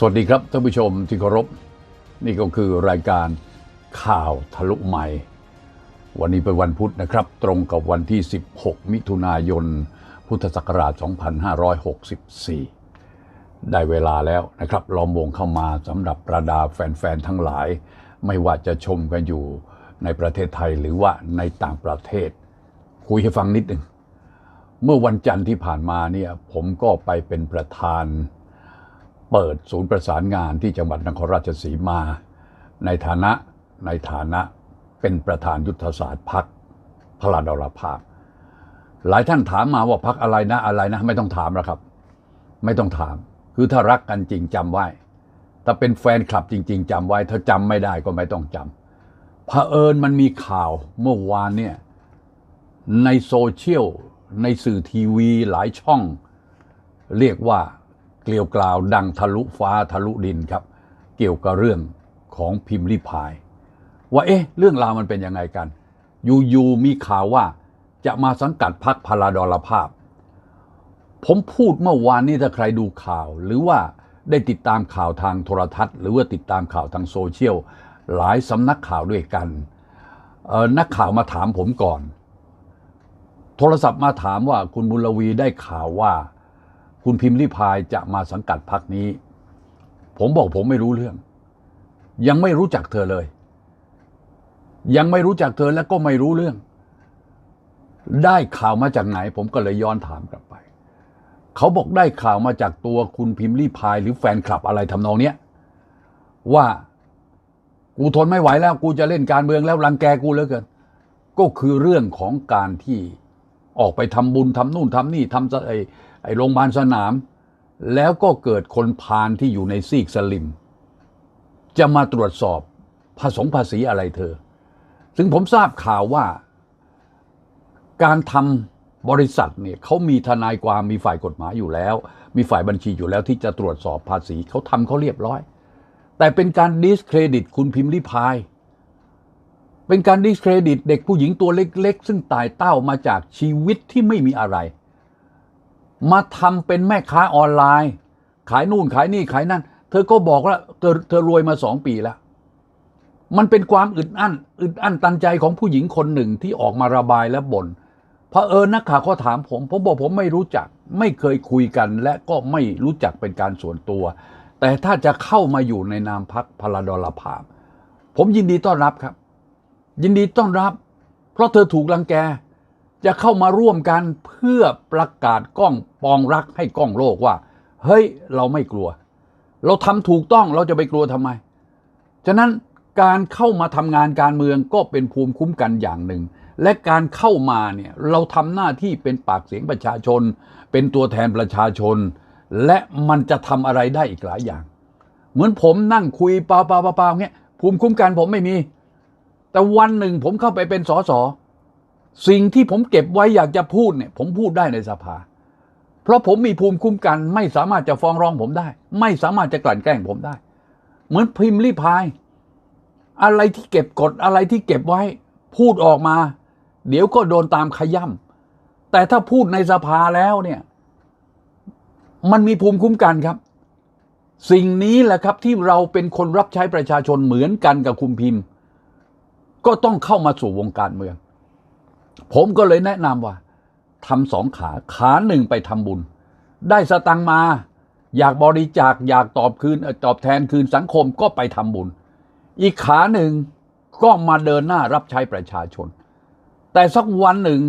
สวัสดีครับท่านผู้ชมที่เคารพ นี่ก็คือรายการข่าวทะลุใหม่ วันนี้เป็นวันพุธนะครับ ตรงกับวันที่ 16 มิถุนายน พุทธศักราช 2564 ได้เวลาแล้วนะครับล้อมวงเข้ามาสำหรับประดาแฟน ๆ ทั้งหลาย ไม่ว่าจะชมกันอยู่ในประเทศไทยหรือว่าในต่างประเทศ คุยให้ฟังนิดหนึ่ง เมื่อวันจันทร์ที่ผ่านมาเนี่ยผมก็ไปเป็นประธาน เปิดศูนย์ประสานงานที่จังหวัดนครราชสีมา ในฐานะในฐานะเป็นประธานยุทธศาสตร์พักพลาดรภาพ หลายท่านถามมาว่าพักอะไรนะอะไรนะ ไม่ต้องถามแล้วครับ ไม่ต้องถาม คือถ้ารักกันจริงจำไว้ ถ้าเป็นแฟนคลับจริง ๆจำไว้ ถ้าจำไม่ได้ก็ไม่ต้องจำเผอิญมันมีข่าวเมื่อวานเนี่ยในโซเชียลในสื่อทีวีหลายช่อง เรียกว่า เกลียวกล่าวดังทะลุฟ้าทะลุดินครับ เกี่ยวกับเรื่องของพิมพ์ริพาย ว่าเอ๊ะ เรื่องราวมันเป็นยังไงกัน อยู่ๆมีข่าวว่าจะมาสังกัดพักพลาดรภาพ ผมพูดเมื่อวานนี้ถ้าใครดูข่าว หรือว่าได้ติดตามข่าวทางโทรทัศน์ หรือว่าติดตามข่าวทางโซเชียลหลายสำนักข่าวด้วยกันออนักข่าวมาถามผมก่อน โทรศัพท์มาถามว่าคุณบุญลวีได้ข่าวว่า คุณพิมพ์ริพายจะมาสังกัดพักนี้ ผมบอกผมไม่รู้เรื่อง ยังไม่รู้จักเธอเลย ยังไม่รู้จักเธอและก็ไม่รู้เรื่อง ได้ข่าวมาจากไหน ผมก็เลยย้อนถามกลับไป เขาบอกได้ข่าวมาจากตัวคุณพิมพ์ริพายหรือแฟนคลับอะไรทำนองเนี้ยว่ากูทนไม่ไหวแล้ว กูจะเล่นการเมืองแล้วรังแกกูเหลือเกินก็คือเรื่องของการที่ออกไปทำบุญทำนู่นทำนี่ทำไอ้ไอ้โรงพยาบาลสนาม แล้วก็เกิดคนพาลที่อยู่ในซีกสลิม จะมาตรวจสอบผสมภาษีอะไรเธอ ซึ่งผมทราบข่าวว่า การทำบริษัทเนี่ยเขามีทนายความมีฝ่ายกฎหมายอยู่แล้ว มีฝ่ายบัญชีอยู่แล้วที่จะตรวจสอบภาษีเขาทำเขาเรียบร้อย แต่เป็นการดิสเครดิตคุณพิมพ์ริพายเป็นการดิสเครดิตเด็กผู้หญิงตัวเล็ก ๆ ซึ่งตายเต้ามาจากชีวิตที่ไม่มีอะไร มาทำเป็นแม่ค้าออนไลน์ ขายนู่นขายนี่ขายนั่น เธอก็บอกว่าเธอเธอรวยมาสองปีแล้ว มันเป็นความอึดอั้นอึดอั้นตันใจของผู้หญิงคนหนึ่งที่ออกมาระบายและบน่นเอิญนักข่าวเขาถามผมผมบอกผมไม่รู้จัก ไม่เคยคุยกันและก็ไม่รู้จักเป็นการส่วนตัว แต่ถ้าจะเข้ามาอยู่ในนามพักพลาดลภาพ ผมยินดีต้อนรับครับ ยินดีต้อนรับ เพราะเธอถูกรังแก จะเข้ามาร่วมกันเพื่อประกาศกล้องปองรักให้กล้องโลกว่า เฮ้ยเราไม่กลัว เราทำถูกต้องเราจะไปกลัวทำไม ฉะนั้นการเข้ามาทำงานการเมืองก็เป็นภูมิคุ้มกันอย่างหนึ่ง และการเข้ามาเนี่ยเราทำหน้าที่เป็นปากเสียงประชาชน เป็นตัวแทนประชาชน และมันจะทำอะไรได้อีกหลายอย่าง เหมือนผมนั่งคุยเปล่าเปล่าเปล่าเงี้ยภูมิคุ้มกันผมไม่มี แต่วันหนึ่งผมเข้าไปเป็นสส สิ่งที่ผมเก็บไว้อยากจะพูดเนี่ย ผมพูดได้ในสภา เพราะผมมีภูมิคุ้มกันไม่สามารถจะฟ้องร้องผมได้ ไม่สามารถจะกลั่นแกล้งผมได้ เหมือนพิมพ์รีพาย อะไรที่เก็บกดอะไรที่เก็บไว้ พูดออกมา เดี๋ยวก็โดนตามขย่ำแต่ถ้าพูดในสภาแล้วเนี่ย มันมีภูมิคุ้มกันครับ สิ่งนี้แหละครับที่เราเป็นคนรับใช้ประชาชนเหมือนกันกับคุณพิมพ์ ก็ต้องเข้ามาสู่วงการเมือง ผมก็เลยแนะนำว่าทำสองขาขาหนึ่งไปทำบุญ ได้สตังมา อยากบริจาคอยากตอบคืนตอบแทนคืนสังคมก็ไปทำบุญ อีกขาหนึ่งก็มาเดินหน้ารับใช้ประชาชน แต่สักวันหนึ่ง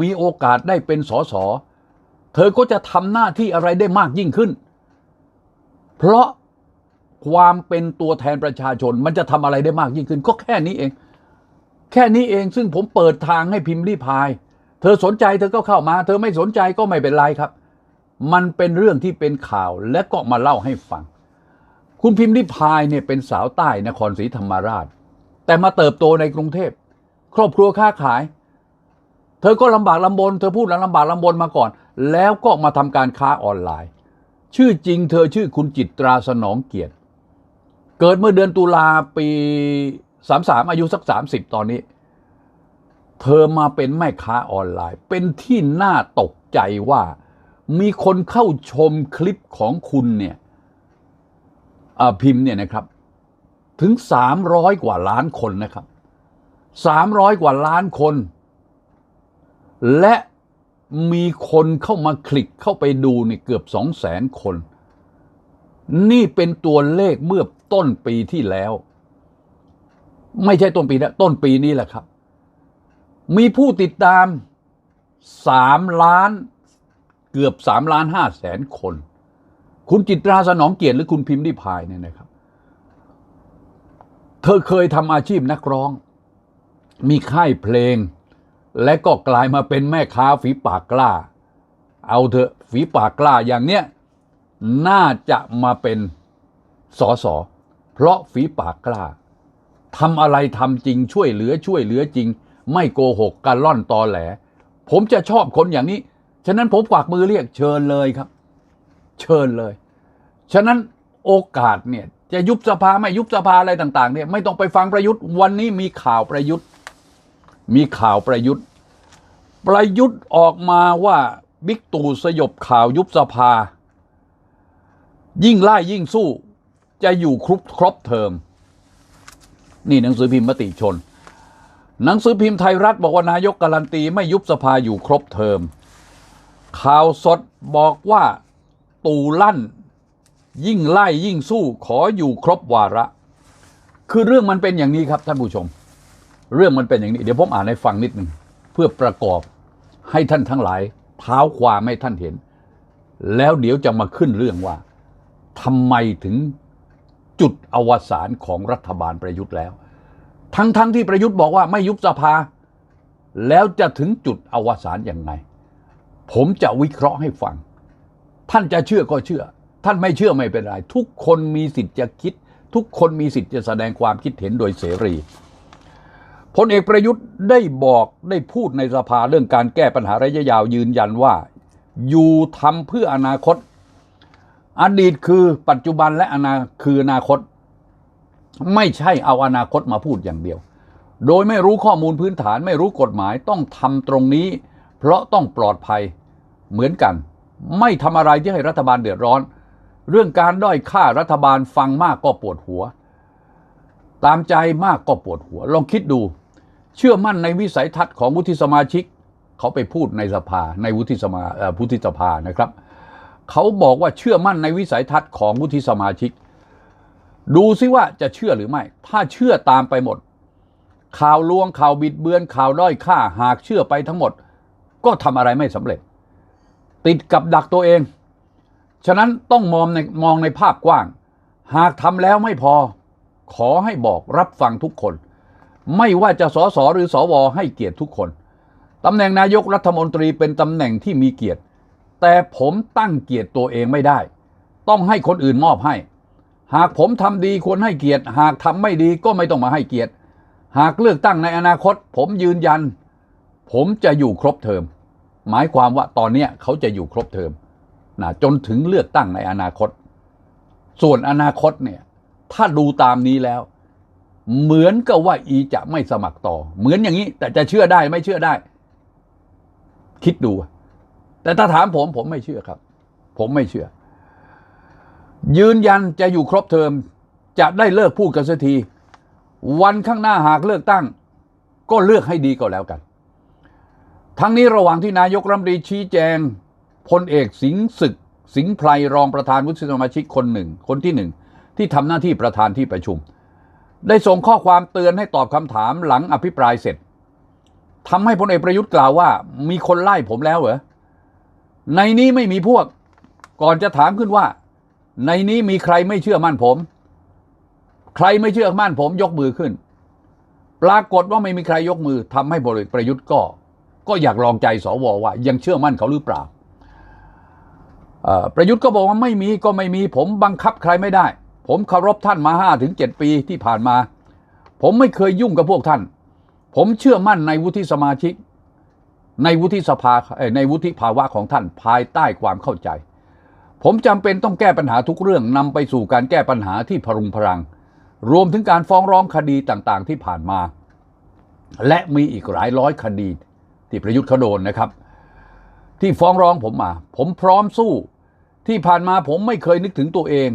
มีโอกาสได้เป็นสสเธอก็จะทำหน้าที่อะไรได้มากยิ่งขึ้น เพราะความเป็นตัวแทนประชาชนมันจะทำอะไรได้มากยิ่งขึ้น ก็แค่นี้เอง แค่นี้เองซึ่งผมเปิดทางให้พิมพ์รีพาย เธอสนใจเธอก็เข้ามา เธอไม่สนใจก็ไม่เป็นไรครับ มันเป็นเรื่องที่เป็นข่าวและก็มาเล่าให้ฟัง คุณพิมพ์ริพายเนี่ยเป็นสาวใต้นครศรีธรรมราช แต่มาเติบโตในกรุงเทพ ครอบครัวค้าขาย เธอก็ลำบากลำบน เธอพูดแล้วลำบากลำบนมาก่อน แล้วก็มาทำการค้าออนไลน์ ชื่อจริงเธอชื่อคุณจิตราสนองเกียรติ เกิดเมื่อเดือนตุลาปี 33อายุสัก30ตอนนี้ เธอมาเป็นแม่ค้าออนไลน์ เป็นที่น่าตกใจว่ามีคนเข้าชมคลิปของคุณเนี่ยพิมพ์เนี่ยนะครับ ถึง300กว่าล้านคนนะครับ300กว่าล้านคน และมีคนเข้ามาคลิกเข้าไปดูนี่เกือบ2 0 0แสนคน นี่เป็นตัวเลขเมื่อต้นปีที่แล้ว ไม่ใช่ต้นปีนะต้นปีนี้แหละครับ มีผู้ติดตาม3ล้าน เกือบ3ล้าน5แสนคน คุณจิตราสนองเกียรติหรือคุณพิมพ์ริพายเนี่ยนะครับ เธอเคยทำอาชีพนักร้อง มีค่ายเพลง และก็กลายมาเป็นแม่ค้าฝีปากกล้า เอาเถอะฝีปากกล้าอย่างเนี้ยน่าจะมาเป็นสอสอเพราะฝีปากกล้า ทำอะไรทำจริงช่วยเหลือช่วยเหลือจริง ไม่โกหกกันล่อนตอแหล ผมจะชอบคนอย่างนี้ ฉะนั้นผมกวักมือเรียกเชิญเลยครับ เชิญเลย ฉะนั้นโอกาสเนี่ยจะยุบสภาไม่ยุบสภาอะไรต่างๆเนี่ยไม่ต้องไปฟังประยุทธ์ วันนี้มีข่าวประยุทธ์ มีข่าวประยุทธ์ ประยุทธ์ออกมาว่าบิ๊กตู่สยบข่าวยุบสภา ยิ่งไล่ยิ่งสู้ จะอยู่ครบครบเทอม นี่หนังสือพิมพ์มติชน หนังสือพิมพ์ไทยรัฐบอกว่านายกการันตีไม่ยุบสภาอยู่ครบเทอม ข่าวสดบอกว่าตู่ลั่น ยิ่งไล่ยิ่งสู้ขออยู่ครบวาระ คือเรื่องมันเป็นอย่างนี้ครับท่านผู้ชม เรื่องมันเป็นอย่างนี้ เดี๋ยวผมอ่านให้ฟังนิดหนึ่งเพื่อประกอบให้ท่านทั้งหลายเท้าความให้ท่านเห็น แล้วเดี๋ยวจะมาขึ้นเรื่องว่าทำไมถึง จุดอวสานของรัฐบาลประยุทธ์แล้ว ทั้งๆทที่ประยุทธ์บอกว่าไม่ยุบสภา แล้วจะถึงจุดอวสานอย่างไง ผมจะวิเคราะห์ให้ฟัง ท่านจะเชื่อก็เชื่อ ท่านไม่เชื่อไม่เป็นไร ทุกคนมีสิทธิ์จะคิด ทุกคนมีสิทธิ์จะแสดงความคิดเห็นโดยเสรีพลเอกประยุทธ์ได้บอกได้พูดในสภาเรื่องการแก้ปัญหาระยะยาวยืนยันว่า อยู่ทำเพื่ออนาคต อดีตคือปัจจุบันและอนาคืออนาคต ไม่ใช่เอาอนาคตมาพูดอย่างเดียว โดยไม่รู้ข้อมูลพื้นฐานไม่รู้กฎหมายต้องทำตรงนี้ เพราะต้องปลอดภัยเหมือนกัน ไม่ทำอะไรที่ให้รัฐบาลเดือดร้อน เรื่องการด้อยค่ารัฐบาลฟังมากก็ปวดหัว ตามใจมากก็ปวดหัว ลองคิดดู เชื่อมั่นในวิสัยทัศน์ของวุฒิสมาชิก เขาไปพูดในสภาในวุฒิสมาวุฒิสภานะครับ เขาบอกว่าเชื่อมั่นในวิสัยทัศน์ของวุฒิสมาชิก ดูซิว่าจะเชื่อหรือไม่ ถ้าเชื่อตามไปหมด ข่าวลวงข่าวบิดเบือนข่าวด้อยค่าหากเชื่อไปทั้งหมด ก็ทำอะไรไม่สำเร็จ ติดกับดักตัวเอง ฉะนั้นต้องมองในมองในภาพกว้าง หากทำแล้วไม่พอ ขอให้บอกรับฟังทุกคน ไม่ว่าจะสสหรือสวให้เกียรติทุกคนตำแหน่งนายกรัฐมนตรีเป็นตำแหน่งที่มีเกียรติ แต่ผมตั้งเกียรติตัวเองไม่ได้ ต้องให้คนอื่นมอบให้ หากผมทำดีควรให้เกียรติ หากทำไม่ดีก็ไม่ต้องมาให้เกียรติ หากเลือกตั้งในอนาคต ผมยืนยัน ผมจะอยู่ครบเทอม หมายความว่าตอนนี้เขาจะอยู่ครบเทอมนะจนถึงเลือกตั้งในอนาคต ส่วนอนาคตเนี่ยถ้าดูตามนี้แล้ว เหมือนกับว่าอีจะไม่สมัครต่อ เหมือนอย่างนี้ แต่จะเชื่อได้ไม่เชื่อได้ คิดดู แต่ถ้าถามผมผมไม่เชื่อครับ ผมไม่เชื่อ ยืนยันจะอยู่ครบเทอมจะได้เลิกพูดกันสักที วันข้างหน้าหากเลือกตั้ง ก็เลือกให้ดีก็แล้วกัน ทั้งนี้ระหว่างที่นายกรัฐมนตรีชี้แจงพลเอกสิงศึก สิงไพรรองประธานวุฒิสมาชิกคนหนึ่ง คนที่หนึ่งที่ทำหน้าที่ประธานที่ประชุม ได้ส่งข้อความเตือนให้ตอบคำถามหลังอภิปรายเสร็จทำให้พลเอกประยุทธ์กล่าวว่า มีคนไล่ผมแล้วเหรอ ในนี้ไม่มีพวก ก่อนจะถามขึ้นว่า ในนี้มีใครไม่เชื่อมั่นผม ใครไม่เชื่อมั่นผมยกมือขึ้น ปรากฏว่าไม่มีใครยกมือทำให้พลเอกประยุทธ์ก็ ก็อยากลองใจสวว่า ยังเชื่อมั่นเขาหรือเปล่าประยุทธ์ก็บอกว่าไม่มีก็ไม่มีผมบังคับใครไม่ได้ ผมเคารพท่านมาห้าถึงเจ็ดปีที่ผ่านมา ผมไม่เคยยุ่งกับพวกท่าน ผมเชื่อมั่นในวุฒิสมาชิก ในวุฒิสภาในวุฒิภาวะของท่านภายใต้ความเข้าใจ ผมจำเป็นต้องแก้ปัญหาทุกเรื่องนำไปสู่การแก้ปัญหาที่พรุงพรัง รวมถึงการฟ้องร้องคดีต่างๆ ที่ผ่านมา และมีอีกหลายร้อยคดีที่ประยุทธ์เขาโดนนะครับ ที่ฟ้องร้องผมมา ผมพร้อมสู้ที่ผ่านมาผมไม่เคยนึกถึงตัวเอง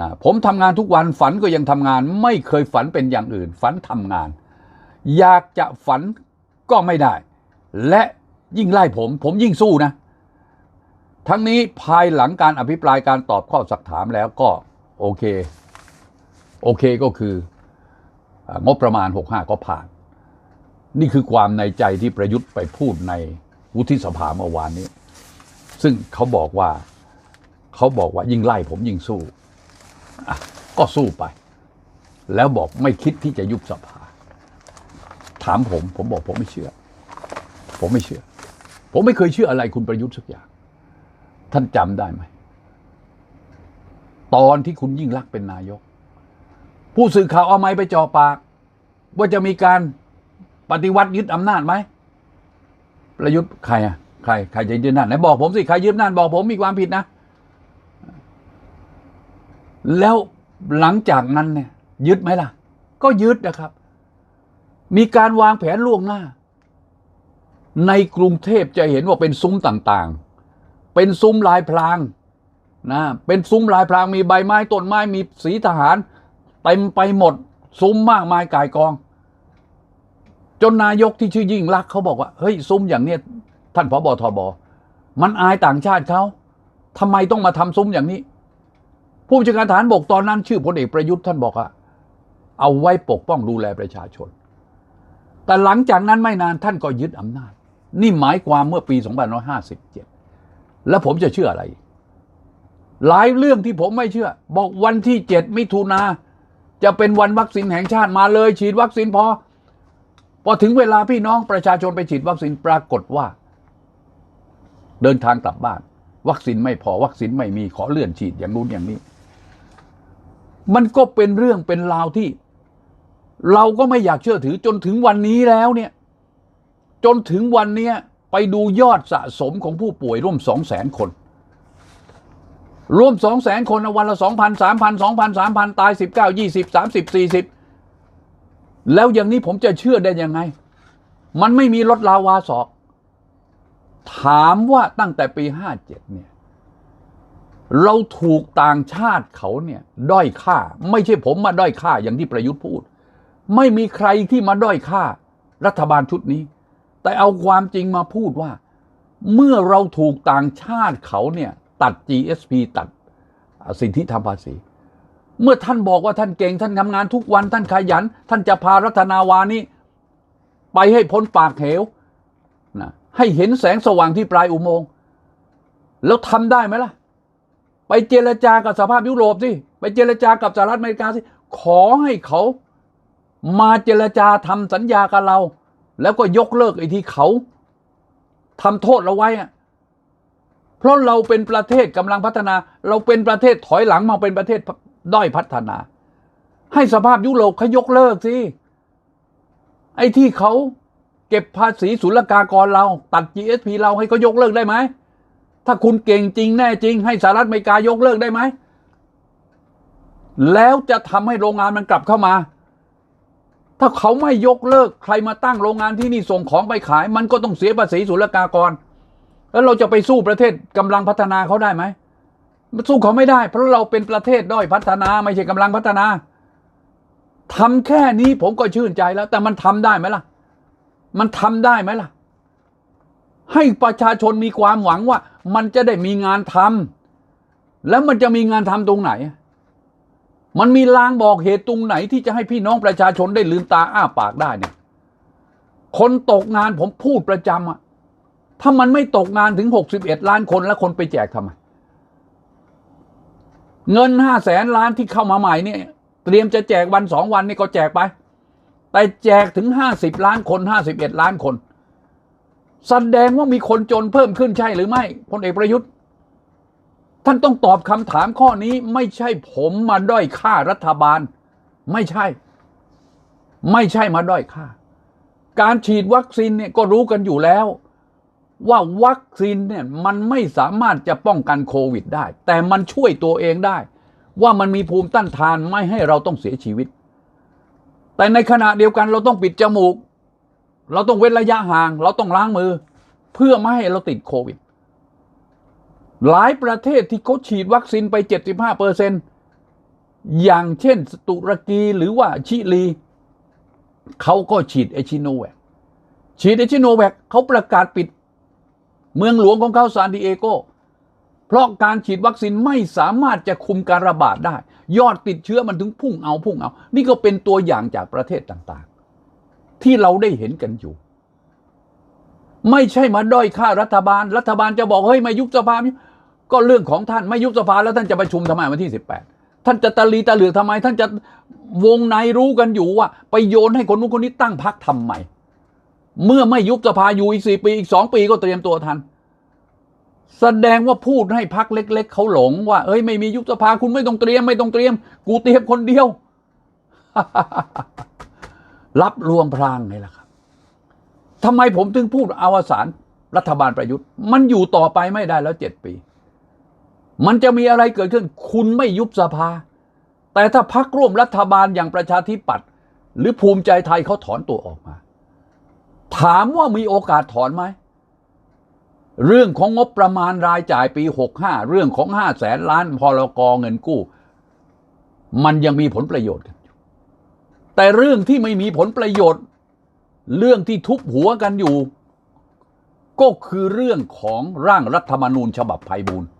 นะผมทำงานทุกวันฝันก็ยังทำงาน ไม่เคยฝันเป็นอย่างอื่น ฝันทำงาน อยากจะฝันก็ไม่ได้ และยิ่งไล่ผม ผมยิ่งสู้นะ ทั้งนี้ภายหลังการอภิปรายการตอบข้อสักถามแล้วก็โอเค โอเคก็คืองบประมาณ 65 ก็ผ่าน นี่คือความในใจที่ประยุทธ์ไปพูดในวุฒิสภาเมื่อวานนี้ ซึ่งเขาบอกว่าเขาบอกว่ายิ่งไล่ผมยิ่งสู้ก็สู้ไป แล้วบอกไม่คิดที่จะยุบสภา ถามผม ผมบอกผมไม่เชื่อ ผมไม่เชื่อ ผมไม่เคยเชื่ออะไรคุณประยุทธ์สักอย่าง ท่านจำได้ไหม ตอนที่คุณยิ่งรักเป็นนายก ผู้สื่อข่าวเอาไม้ไปจ่อปาก ว่าจะมีการปฏิวัติยึดอำนาจไหม ประยุทธ์ใครอะใครใครจะยึดอำนาจไหนบอกผมสิใครยึดอำนาจบอกผมมีความผิดนะ แล้วหลังจากนั้นเนี่ย ยึดไหมล่ะ ก็ยึดนะครับ มีการวางแผนล่วงหน้า ในกรุงเทพจะเห็นว่าเป็นซุ้มต่างๆ เป็นซุ้มลายพรางนะเป็นซุ้มลายพรางมีใบไม้ต้นไม้มีสีทหารเต็มไปหมดซุ้มมากมายกายกอง จนนายกที่ชื่อยิ่งรักเขาบอกว่าเฮ้ยซุ้มอย่างเนี้ยท่านพบทบมันอายต่างชาติเขาทำไมต้องมาทำซุ้มอย่างนี้ ผู้บัญชาการทหารบกตอนนั้นชื่อพลเอกประยุทธ์ท่านบอกว่าเอาไว้ปกป้องดูแลประชาชน แต่หลังจากนั้นไม่นานท่านก็ยึดอำนาจ นี่หมายความเมื่อปี 2557 แล้วผมจะเชื่ออะไร หลายเรื่องที่ผมไม่เชื่อ บอกวันที่ 7 มิถุนาจะเป็นวันวัคซีนแห่งชาติมาเลยฉีดวัคซีนพอ พอถึงเวลาพี่น้องประชาชนไปฉีดวัคซีนปรากฏว่า เดินทางกลับบ้าน วัคซีนไม่พอวัคซีนไม่มีขอเลื่อนฉีดอย่างนู้นอย่างนี้ มันก็เป็นเรื่องเป็นราวที่ เราก็ไม่อยากเชื่อถือจนถึงวันนี้แล้วเนี่ย จนถึงวันนี้ไปดูยอดสะสมของผู้ป่วยร่วมสองแสนคน ร่วมสองแสนคนนะวันละสองพันสามพันสองพันสามพันตายสิบเก้ายี่สิบสามสิบสี่สิบแล้วอย่างนี้ผมจะเชื่อได้ยังไง มันไม่มีรถลาวาศอก ถามว่าตั้งแต่ปีห้าเจ็ดเนี่ย เราถูกต่างชาติเขาเนี่ยด้อยค่า ไม่ใช่ผมมาด้อยค่าอย่างที่ประยุทธ์พูด ไม่มีใครที่มาด้อยค่ารัฐบาลชุดนี้ แต่เอาความจริงมาพูดว่า เมื่อเราถูกต่างชาติเขาเนี่ยตัด GSP ตัดสิทธิทางภาษี เมื่อท่านบอกว่าท่านเก่งท่านทำงานทุกวันท่านขยัน ท่านจะพารัฐนาวานี้ไปให้พ้นปากเหวนะให้เห็นแสงสว่างที่ปลายอุโมงค์แล้วทำได้ไหมล่ะ ไปเจรจากับสภาพยุโรปสิไปเจรจากับสหรัฐอเมริกาสิขอให้เขามาเจรจาทำสัญญากับเรา แล้วก็ยกเลิกไอ้ที่เขาทำโทษเราไว้อะเพราะเราเป็นประเทศกำลังพัฒนา เราเป็นประเทศถอยหลังมาเป็นประเทศด้อยพัฒนา ให้สภาพยุโรปเขายกเลิกสิไอ้ที่เขาเก็บภาษีศุลกากรเราตัด GSP เราให้เขายกเลิกได้ไหม ถ้าคุณเก่งจริงแน่จริง ให้สหรัฐอเมริกายกเลิกได้ไหม แล้วจะทำให้โรงงานมันกลับเข้ามา ถ้าเขาไม่ยกเลิกใครมาตั้งโรงงานที่นี่ส่งของไปขาย มันก็ต้องเสียภาษีศุลกากร แล้วเราจะไปสู้ประเทศกำลังพัฒนาเขาได้ไหมสู้เขาไม่ได้ เพราะเราเป็นประเทศด้อยพัฒนาไม่ใช่กำลังพัฒนาทำแค่นี้ผมก็ชื่นใจแล้ว แต่มันทำได้ไหมล่ะ มันทำได้ไหมล่ะ ให้ประชาชนมีความหวังว่า มันจะได้มีงานทำแล้วมันจะมีงานทำตรงไหน มันมีลางบอกเหตุตรงไหนที่จะให้พี่น้องประชาชนได้ลืมตาอ้าปากได้เนี่ย คนตกงานผมพูดประจำอะถ้ามันไม่ตกงานถึงหกสิบเอ็ดล้านคนแล้วคนไปแจกทำไม เงินห้าแสนล้านที่เข้ามาใหม่เนี่ย เตรียมจะแจกวันสองวันนี่ก็แจกไป แต่แจกถึงห้าสิบล้านคนห้าสิบเอ็ดล้านคน แสดงว่ามีคนจนเพิ่มขึ้นใช่หรือไม่พลเอกประยุทธ์ ท่านต้องตอบคำถามข้อนี้ไม่ใช่ผมมาด้อยค่ารัฐบาล ไม่ใช่ ไม่ใช่มาด้อยค่า การฉีดวัคซีนเนี่ยก็รู้กันอยู่แล้ว ว่าวัคซีนเนี่ยมันไม่สามารถจะป้องกันโควิดได้ แต่มันช่วยตัวเองได้ ว่ามันมีภูมิต้านทานไม่ให้เราต้องเสียชีวิต แต่ในขณะเดียวกันเราต้องปิดจมูก เราต้องเว้นระยะห่าง เราต้องล้างมือ เพื่อไม่ให้เราติดโควิด หลายประเทศที่เขาฉีดวัคซีนไป 75เปอร์เซนอย่างเช่นตุรกีหรือว่าชิลีเขาก็ฉีดเอชิโนแวคฉีดเอชิโนแวคเขาประกาศปิดเมืองหลวงของเขาซานดิเอโก เพราะการฉีดวัคซีนไม่สามารถจะคุมการระบาดได้ ยอดติดเชื้อมันถึงพุ่งเอาพุ่งเอา นี่ก็เป็นตัวอย่างจากประเทศต่างๆ ที่เราได้เห็นกันอยู่ ไม่ใช่มาด้อยค่ารัฐบาล รัฐบาลจะบอกเฮ้ยไม่ยุบสภา ก็เรื่องของท่านไม่ยุบสภาแล้วท่านจะประชุมทำไมวันที่สิบแปดท่านจะตะลีตะเหลือกทำไม ท่านจะวงในรู้กันอยู่ว่า ไปโยนให้คนนู้นคนนี้ตั้งพักทำไมเมื่อไม่ยุบสภาอยู่อีกสี่ปีอีกสองปีก็เตรียมตัวทัน แสดงว่าพูดให้พักเล็ก ๆเขาหลงว่า เอ้ยไม่มียุบสภาคุณไม่ต้องเตรียมไม่ต้องเตรียม กูเตรียมคนเดียว รับรวมพรางไงล่ะครับทำไมผมถึงพูดอวสานรัฐบาลประยุทธ์ มันอยู่ต่อไปไม่ได้แล้วเจ็ดปี มันจะมีอะไรเกิดขึ้น คุณไม่ยุบสภา แต่ถ้าพักร่วมรัฐบาลอย่างประชาธิปัตย์หรือภูมิใจไทยเขาถอนตัวออกมา ถามว่ามีโอกาสถอนไหม เรื่องของงบประมาณรายจ่ายปี 65 เรื่องของ5แสนล้านพลกเงินกู้ มันยังมีผลประโยชน์กันอยู่แต่เรื่องที่ไม่มีผลประโยชน์ เรื่องที่ทุบหัวกันอยู่ ก็คือเรื่องของร่างรัฐธรรมนูญฉบับไพบูลย์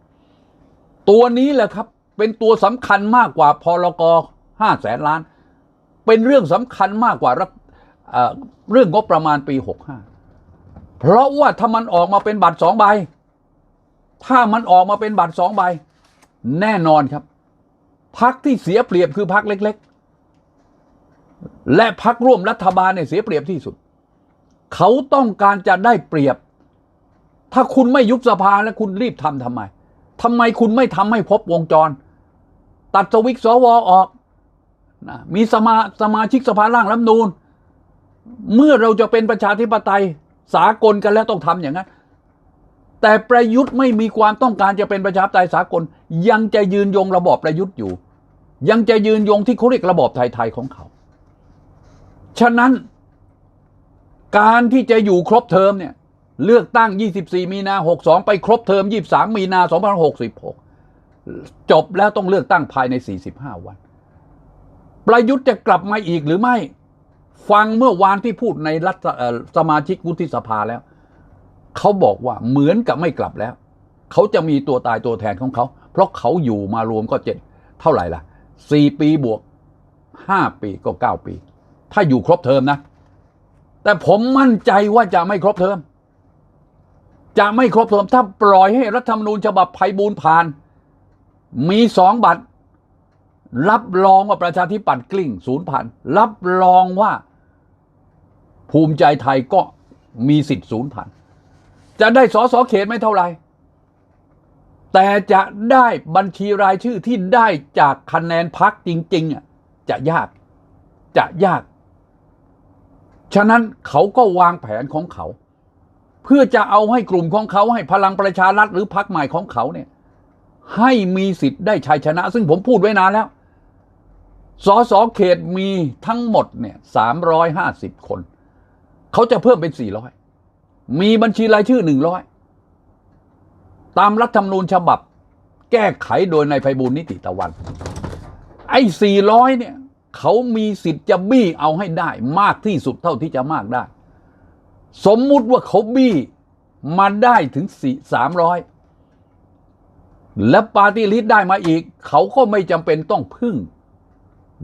ตัวนี้แหละครับ เป็นตัวสำคัญมากกว่าพลก5แสนล้าน เป็นเรื่องสำคัญมากกว่ารัฐเอ่อเรื่องงบประมาณปี 65 เพราะว่าถ้ามันออกมาเป็นบัตรสองใบ ถ้ามันออกมาเป็นบัตรสองใบ แน่นอนครับพักที่เสียเปรียบคือพักเล็ก ๆ และพักร่วมรัฐบาลเนี่ยเสียเปรียบที่สุด เขาต้องการจะได้เปรียบ ถ้าคุณไม่ยุบสภาแล้วคุณรีบทำทำไม ทำไมคุณไม่ทำให้พบวงจร ตัดสวิกสวออกนะมีสมาสมาชิกสภาร่างรัฐมนูญเมื่อเราจะเป็นประชาธิปไตยสากลกันแล้วต้องทำอย่างนั้น แต่ประยุทธ์ไม่มีความต้องการจะเป็นประชาธิปไตยสากล ยังจะยืนยงระบอบประยุทธ์อยู่ ยังจะยืนยงที่เขาเรียกระบอบไทยๆของเขา ฉะนั้น การที่จะอยู่ครบเทอมเนี่ย เลือกตั้ง 24 มีนา 62 ไปครบเทอม 23 มีนา2566 จบแล้วต้องเลือกตั้งภายใน 45 วัน ประยุทธ์จะกลับมาอีกหรือไม่ ฟังเมื่อวานที่พูดในรัฐสมาชิกวุฒิสภาแล้ว เขาบอกว่าเหมือนกับไม่กลับแล้ว เขาจะมีตัวตายตัวแทนของเขา เพราะเขาอยู่มารวมก็เจ็ดเท่าไหร่ล่ะ 4 ปีบวก 5 ปีก็ 9 ปี ถ้าอยู่ครบเทอมนะ แต่ผมมั่นใจว่าจะไม่ครบเทอม จะไม่ครบเทอมถ้าปล่อยให้รัฐธรรมนูญฉบับไพบูลผ่าน มีสองบัตร รับรองว่าประชาธิปัตย์กลิ้งศูนย์พันรับรองว่าภูมิใจไทยก็มีสิทธิ์ศูนย์พันจะได้สอสอเขตไม่เท่าไหร่แต่จะได้บัญชีรายชื่อที่ได้จากคะแนนพักจริงๆจะยากจะยาก ฉะนั้นเขาก็วางแผนของเขา เพื่อจะเอาให้กลุ่มของเขาให้พลังประชารัฐหรือพรรคใหม่ของเขาเนี่ย ให้มีสิทธิ์ได้ชัยชนะ ซึ่งผมพูดไว้นานแล้วสสเขตมีทั้งหมดเนี่ยสามร้อยห้าสิบคน เขาจะเพิ่มเป็นสี่ร้อยมีบัญชีรายชื่อหนึ่งร้อยตามรัฐธรรมนูญฉบับ แก้ไขโดยนายไพบูลนิติตะวัน ไอ้สี่ร้อยเนี่ย เขามีสิทธิ์จะบี้เอาให้ได้มากที่สุดเท่าที่จะมากได้ สมมุติว่าเขาบี้มาได้ถึงสี่สามร้อยและปาร์ตี้ลิสต์ได้มาอีก เขาก็ไม่จำเป็นต้องพึ่ง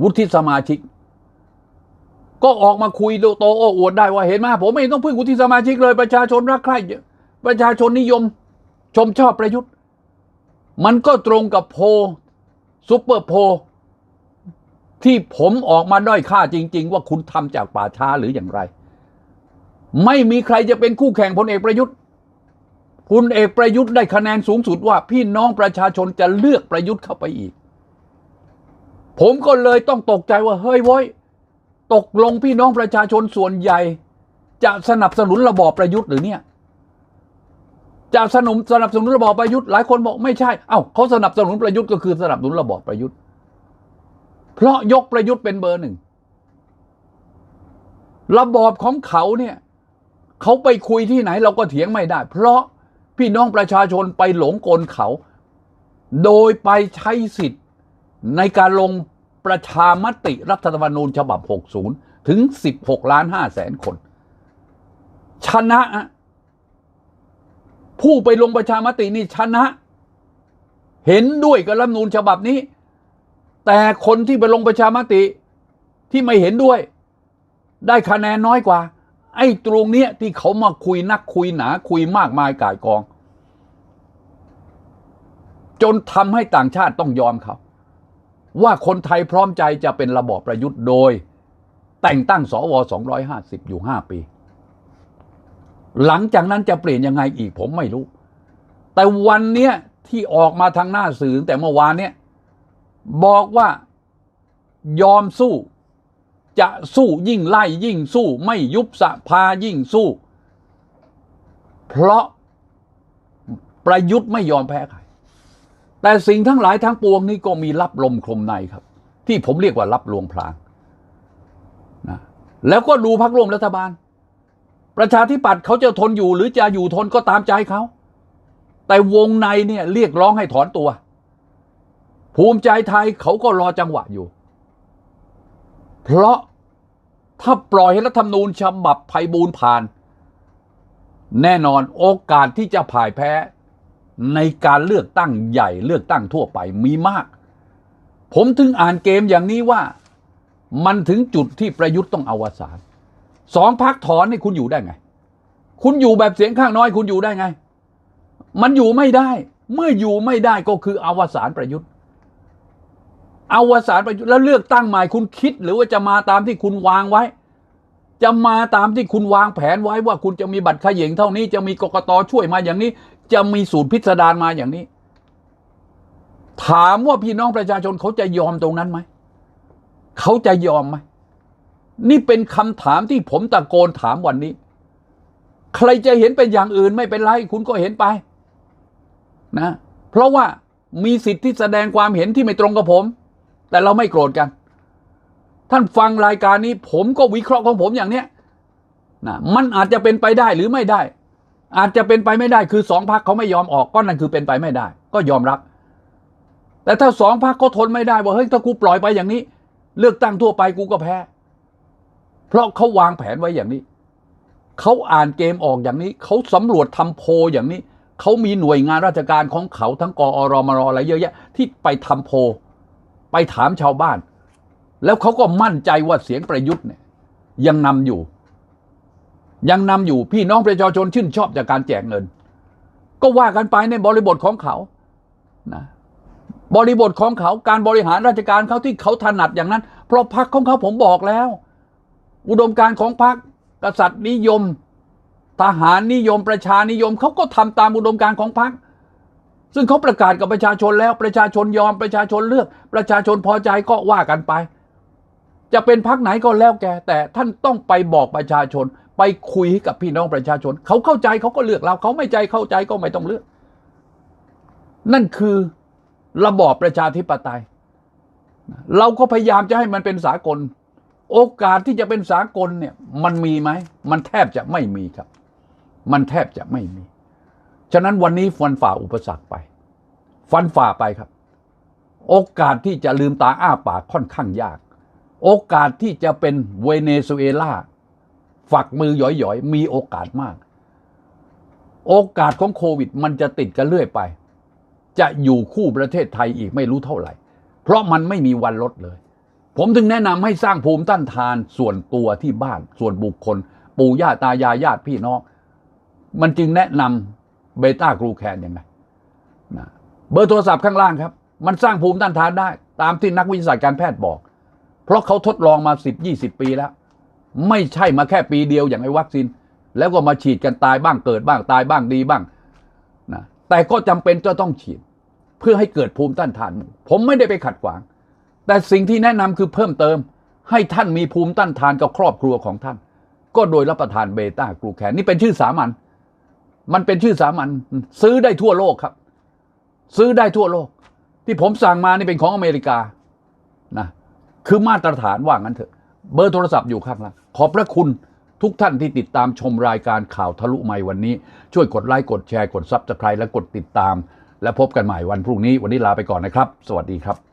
วุฒิสมาชิก ก็ออกมาคุยโตโตโอ้อวดได้ว่าเห็นไหมผมไม่ต้องพึ่งวุฒิสมาชิกเลย ประชาชนรักใคร่ประชาชนนิยม ชมชอบประยุทธ์ มันก็ตรงกับโพซุปเปอร์โพที่ผมออกมาด้อยค่าจริง ๆ ว่าคุณทำจากป่าช้าหรืออย่างไร ไม่มีใครจะเป็นคู่แข่งพลเอกประยุทธ์คุณเอกประยุทธ์ได้คะแนนสูงสุดว่า พี่น้องประชาชนจะเลือกประยุทธ์เข้าไปอีก ผมก็เลยต้องตกใจว่าเฮ้ยโว้ยตกลงพี่น้องประชาชนส่วนใหญ่ จะสนับสนุนระบอบประยุทธ์หรือเนี่ยจะสนับสนับสนุนระบอบประยุทธ์หลายคนบอกไม่ใช่เอ้าเขาสนับสนุนประยุทธ์ก็คือสนับสนุนระบอบประยุทธ์ เพราะยกประยุทธ์เป็นเบอร์หนึ่งระบอบของเขาเนี่ย เขาไปคุยที่ไหนเราก็เถียงไม่ได้ เพราะพี่น้องประชาชนไปหลงกลเขา โดยไปใช้สิทธิ์ในการลงประชามติรัฐธรรมนูญฉบับ 60 ถึง 16 ล้าน5แสนคน ชนะอะผู้ไปลงประชามตินี่ชนะ เห็นด้วยกับรัฐธรรมนูญฉบับนี้ แต่คนที่ไปลงประชามติที่ไม่เห็นด้วย ได้คะแนนน้อยกว่า ไอ้ตรงเนี้ยที่เขามาคุยนักคุยหนาคุยมากมายก่ายกอง จนทำให้ต่างชาติต้องยอมเขาว่าคนไทยพร้อมใจจะเป็นระบอบประยุทธ์โดย แต่งตั้งสว250 อยู่ 5 ปี หลังจากนั้นจะเปลี่ยนยังไงอีกผมไม่รู้ แต่วันเนี้ยที่ออกมาทางหน้าสื่อแต่เมื่อวานเนี้ยบอกว่ายอมสู้ จะสู้ยิ่งไล่ยิ่งสู้ ไม่ยุบสภายิ่งสู้ เพราะประยุทธ์ไม่ยอมแพ้ใครแต่สิ่งทั้งหลายทั้งปวงนี้ก็มีรับลมคลมในครับ ที่ผมเรียกว่ารับลวงพลางนะแล้วก็ดูพักร่วมรัฐบาล ประชาธิปัตย์เขาจะทนอยู่หรือจะอยู่ทนก็ตามใจเขาแต่วงในเนี่ยเรียกร้องให้ถอนตัว ภูมิใจไทยเขาก็รอจังหวะอยู่ เพราะถ้าปล่อยให้รัฐธรรมนูญฉบับไพบูลผ่าน แน่นอนโอกาสที่จะพ่ายแพ้ในการเลือกตั้งใหญ่เลือกตั้งทั่วไปมีมาก ผมถึงอ่านเกมอย่างนี้ว่า มันถึงจุดที่ประยุทธ์ต้องอวสานสองพักถอนให้คุณอยู่ได้ไง คุณอยู่แบบเสียงข้างน้อยคุณอยู่ได้ไง มันอยู่ไม่ได้ เมื่ออยู่ไม่ได้ก็คืออวสานประยุทธ์ เอาวสานประยุทธ์แล้วเลือกตั้งใหม่คุณคิด หรือว่าจะมาตามที่คุณวางไว้ จะมาตามที่คุณวางแผนไว้ว่าคุณจะมีบัตรขย่งเท่านี้ จะมีกกตช่วยมาอย่างนี้ จะมีสูตรพิสดารมาอย่างนี้ ถามว่าพี่น้องประชาชนเขาจะยอมตรงนั้นไหมเขาจะยอมไหมนี่เป็นคำถามที่ผมตะโกนถามวันนี้ ใครจะเห็นเป็นอย่างอื่นไม่เป็นไร คุณก็เห็นไป นะ เพราะว่ามีสิทธิ์ที่แสดงความเห็นที่ไม่ตรงกับผม แต่เราไม่โกรธกัน ท่านฟังรายการนี้ ผมก็วิเคราะห์ของผมอย่างเนี้ยนะมันอาจจะเป็นไปได้หรือไม่ได้ อาจจะเป็นไปไม่ได้คือสองพักเขาไม่ยอมออกก็นั่นคือเป็นไปไม่ได้ ก็ยอมรับ แต่ถ้าสองพักเขาทนไม่ได้ว่าเฮ้ยถ้ากูปล่อยไปอย่างนี้ เลือกตั้งทั่วไปกูก็แพ้ เพราะเขาวางแผนไว้อย่างนี้เขาอ่านเกมออกอย่างนี้ เขาสำรวจทำโพอย่างนี้ เขามีหน่วยงานราชการของเขาทั้งกอรมรอะไรเยอะแยะ ที่ไปทำโพ ไปถามชาวบ้าน แล้วเขาก็มั่นใจว่าเสียงประยุทธ์เนี่ย ยังนำอยู่ ยังนำอยู่พี่น้องประชาชนชื่นชอบจากการแจกเงิน ก็ว่ากันไปในบริบทของเขานะบริบทของเขาการบริหารราชการเขาที่เขาถนัดอย่างนั้น เพราะพรรคของเขาผมบอกแล้ว อุดมการณ์ของพรรคกษัตริย์นิยม ทหารนิยมประชานิยมเขาก็ทำตามอุดมการณ์ของพรรค ซึ่งเขาประกาศกับประชาชนแล้วประชาชนยอมประชาชนเลือก ประชาชนพอใจก็ว่ากันไป จะเป็นพรรคไหนก็แล้วแกแต่ท่านต้องไปบอกประชาชน ไปคุยกับพี่น้องประชาชน เขาเข้าใจเขาก็เลือกเรา เขาไม่ใจเข้าใจก็ไม่ต้องเลือก นั่นคือระบอบประชาธิปไตย เราก็พยายามจะให้มันเป็นสากล โอกาสที่จะเป็นสากลเนี่ย มันมีไหมมันแทบจะไม่มีครับ มันแทบจะไม่มี ฉะนั้นวันนี้ฟันฝ่าอุปสรรคไป ฟันฝ่าไปครับ โอกาสที่จะลืมตาอ้าปากค่อนข้างยาก โอกาสที่จะเป็นเวเนซุเอลาฝักมือหย่อยๆ มีโอกาสมาก โอกาสของโควิดมันจะติดกันเรื่อยไป จะอยู่คู่ประเทศไทยอีกไม่รู้เท่าไหร่ เพราะมันไม่มีวันลดเลย ผมถึงแนะนำให้สร้างภูมิต้านทานส่วนตัวที่บ้านส่วนบุคคล ปู่ย่าตายายญาติพี่น้อง มันจึงแนะนำ เบต้ากรูแคนยังไงนะเบอร์โทรศัพท์ข้างล่างครับ มันสร้างภูมิต้านทานได้ ตามที่นักวิทยาศาสตร์การแพทย์บอก เพราะเขาทดลองมา 10 20 ปีแล้ว ไม่ใช่มาแค่ปีเดียวอย่างไอ้วัคซีน แล้วก็มาฉีดกันตายบ้างเกิดบ้างตายบ้างดีบ้างนะแต่ก็จำเป็นจะต้องฉีด เพื่อให้เกิดภูมิต้านทาน ผมไม่ได้ไปขัดขวาง แต่สิ่งที่แนะนำคือเพิ่มเติม ให้ท่านมีภูมิต้านทานกับครอบครัวของท่าน ก็โดยรับประทานเบต้ากลูแคนนี่เป็นชื่อสามัญ มันเป็นชื่อสามัญซื้อได้ทั่วโลกครับ ซื้อได้ทั่วโลก ที่ผมสั่งมานี่เป็นของอเมริกานะคือมาตรฐานว่างั้นเถอะ เบอร์โทรศัพท์อยู่ข้างล่างขอบพระคุณทุกท่านที่ติดตามชมรายการข่าวทะลุไม่วันนี้ ช่วยกดไลค์กดแชร์กดซับสไครต์และกดติดตาม และพบกันใหม่วันพรุ่งนี้ วันนี้ลาไปก่อนนะครับ สวัสดีครับ